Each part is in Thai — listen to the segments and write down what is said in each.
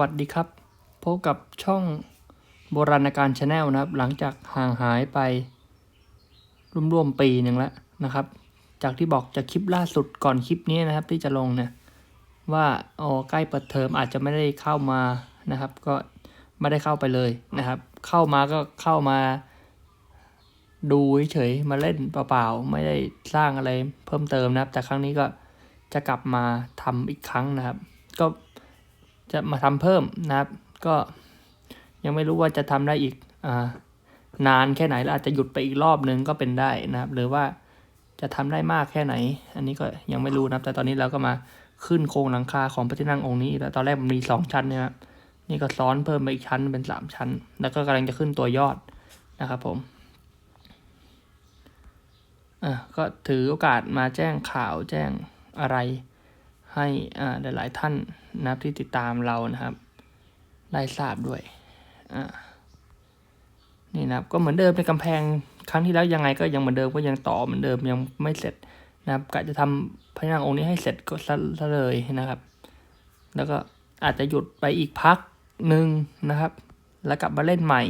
วัสดีครับ พบกับช่องโบราณการชาแนลนะครับ หลังจากห่างหายไปร่วมๆปีหนึ่งแล้วนะครับ จากที่บอกจากคลิปล่าสุดก่อนคลิปนี้นะครับ ที่จะลงเนี่ยว่าอ๋อใกล้เปิดเทอมอาจจะไม่ได้เข้ามานะครับ ก็ไม่ได้เข้าไปเลยนะครับ เข้ามาก็เข้ามา ดูเฉยๆมาเล่นเปล่าๆไม่ได้สร้างอะไรเพิ่มเติมนะครับ แต่ครั้งนี้ก็จะกลับมาทำอีกครั้งนะครับ ก็ จะมาทำเพิ่มนะครับ ก็ยังไม่รู้ว่าจะทำได้อีกอนานแค่ไหนแล้วอาจจะหยุดไปอีกรอบนึงก็เป็นได้นะครับ หรือว่าจะทำได้มากแค่ไหน อันนี้ก็ยังไม่รู้นะครับ แต่ตอนนี้เราก็มาขึ้นโครงหลังคาของพระที่นั่งองค์นี้ แล้วตอนแรกมันมีสองชั้นนะครับนี่ก็ซ้อนเพิ่มไปอีกชั้นเป็นสามชั้น แล้วก็กำลังจะขึ้นตัวยอดนะครับผมอะก็ถือโอกาสมาแจ้งข่าวแจ้งอะไร ให้หลาย ๆ ท่านนะครับที่ติดตามเรานะครับได้ทราบด้วยนี่นะครับก็เหมือนเดิมในกำแพงครั้งที่แล้วยังไงก็ยังเหมือนเดิมก็ยังต่อเหมือนเดิมยังไม่เสร็จนะครับกะจะทำพระนางองค์นี้ให้เสร็จก็ซะซะเลยนะครับ แล้วก็อาจจะหยุดไปอีกพักหนึ่งนะครับ แล้วกลับมาเล่นใหม่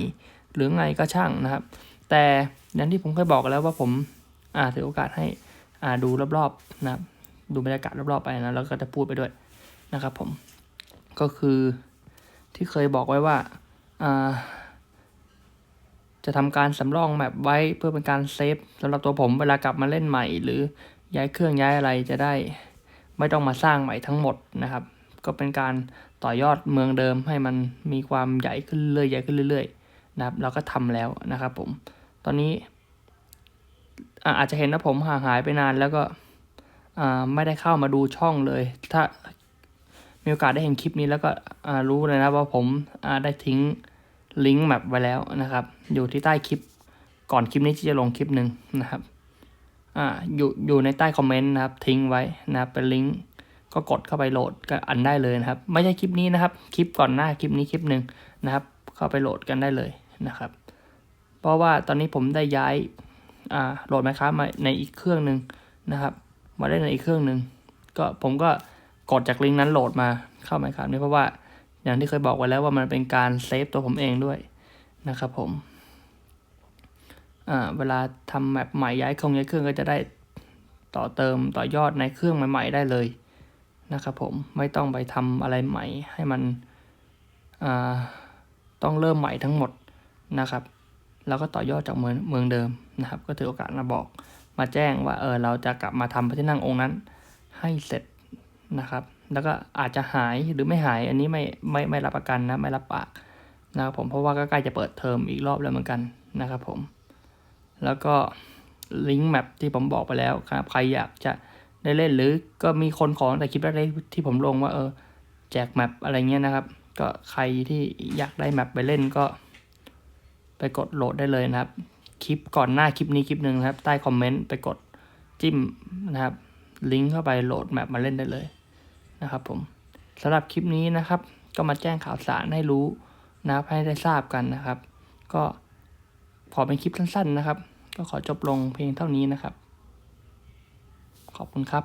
หรือไงก็ช่างนะครับ แต่อย่างที่ผมเคยบอกแล้วว่าผมอ่าถือโอกาสให้อ่าดูรอบๆนะครับ ดูบรรยากาศรอบๆไปนะแล้วก็จะพูดไปด้วยนะครับผมก็คือที่เคยบอกไว้ว่าจะทำการสำรองแมปไว้เพื่อเป็นการเซฟสำหรับตัวผมเวลากลับมาเล่นใหม่ หรือย้ายเครื่องย้ายอะไรจะได้ ไม่ต้องมาสร้างใหม่ทั้งหมดนะครับ ก็เป็นการต่อยอดเมืองเดิมให้มันมีความใหญ่ขึ้นเรื่อยๆใหญ่ขึ้นเรื่อยๆนะครับ เราก็ทำแล้วนะครับผม ตอนนี้อาจจะเห็นว่าผมห่างหายไปนานแล้วก็ ไม่ได้เข้ามาดูช่องเลย ถ้ามีโอกาสได้เห็นคลิปนี้แล้วก็รู้เลยนะว่าผมได้ทิ้งลิงก์แมปไว้แล้วนะครับ อยู่ที่ใต้คลิปก่อนคลิปนี้ที่จะลงคลิปหนึ่งนะครับอ่าอยู่อยู่ในใต้คอมเมนต์นะครับ ทิ้งไว้นะครับเป็นลิงก์ก็กดเข้าไปโหลดก็อันได้เลยนะครับ ไม่ใช่คลิปนี้นะครับ คลิปก่อนหน้าคลิปนี้คลิปหนึ่งนะครับ เข้าไปโหลดกันได้เลยนะครับ เพราะว่าตอนนี้ผมได้ย้ายอ่าโหลดไหมครับมาในอีกเครื่องหนึ่งนะครับ มาได้ในอีกเครื่องหนึ่งก็ผมก็กดจากลิงก์นั้นโหลดมาเข้าไหมครับนี่เพราะว่าอย่างที่เคยบอกไว้แล้วว่ามันเป็นการเซฟตัวผมเองด้วยนะครับผมเวลาทำแมปใหม่ย้ายเครื่องย้ายเครื่องก็จะได้ต่อเติมต่อยอดในเครื่องใหม่ ๆ ได้เลยนะครับผมไม่ต้องไปทำอะไรใหม่ให้มันต้องเริ่มใหม่ทั้งหมดนะครับ แล้วก็ต่อยอดจากเมืองเมืองเดิมนะครับ ก็ถือโอกาสมาบอกมาแจ้งว่าเออเราจะกลับมาทำพระที่นั่งองค์นั้นให้เสร็จนะครับ แล้วก็อาจจะหายหรือไม่หายอันนี้ไม่ไม่ไม่รับประกันนะไม่รับปากนะครับผมเพราะว่าก็ใกล้จะเปิดเทอมอีกรอบแล้วเหมือนกันนะครับผม แล้วก็ลิงก์แมปที่ผมบอกไปแล้วครับใครอยากจะได้เล่นหรือก็มีคนขอแต่คลิปแรกที่ผมลงว่าเออแจกแมปอะไรเงี้ยนะครับ ก็ใครที่อยากได้แมปไปเล่นก็ ไปกดโหลดได้เลยนะครับ คลิปก่อนหน้าคลิปนี้คลิปหนึ่งนะครับ ใต้คอมเมนต์ไปกดจิ้มนะครับ ลิงก์เข้าไปโหลดแมปมาเล่นได้เลยนะครับผมสำหรับคลิปนี้นะครับ ก็มาแจ้งข่าวสารให้รู้นะครับให้ได้ทราบกันนะครับ ก็ขอเป็นคลิปสั้น ๆนะครับ ก็ขอจบลงเพียงเท่านี้นะครับ ขอบคุณครับ